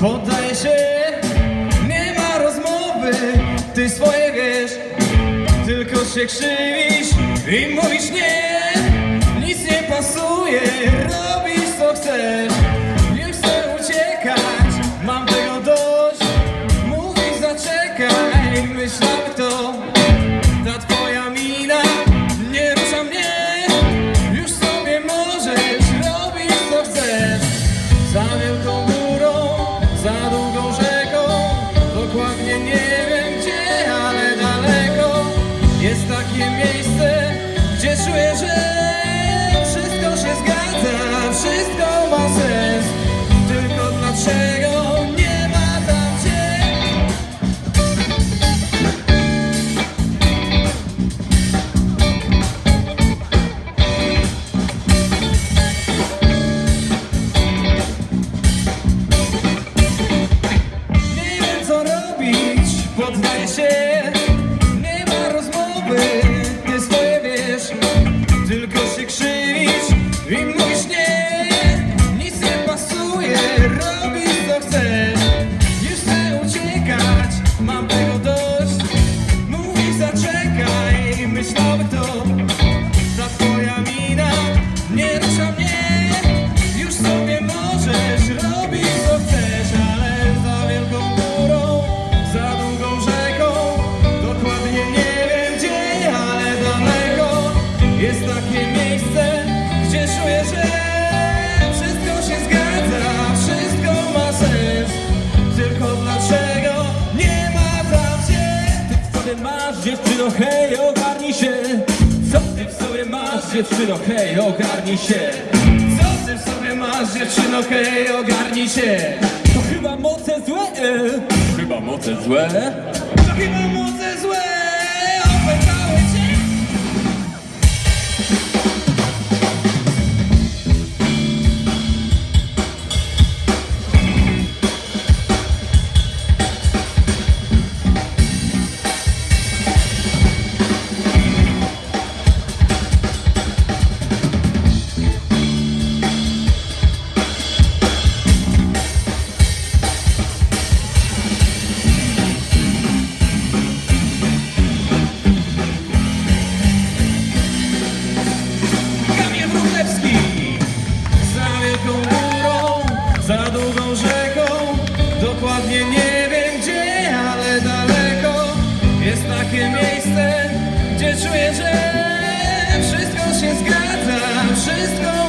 robić? Poddaję się, nie ma rozmowy, ty swoje wiesz, tylko się krzywisz i mówisz nie, robisz co chcesz Już chcę uciekać, mam tego dość. Mówisz zaczekaj, myślałem to. Ta twoja mina nie rusza mnie. Już sobie możesz robić co chcesz Ale za wielką górą, za długą rzeką. Dokładnie nie wiem gdzie, ale daleko Jest takie miejsce, gdzie czuję, że dziewczyno, hej, ogarnij się. Co ty w sobie masz dziewczyno, hej, ogarnij się. To chyba moce złe e. Chyba moce złe. To chyba moce jest takie miejsce, gdzie czuję, że wszystko się zgadza, wszystko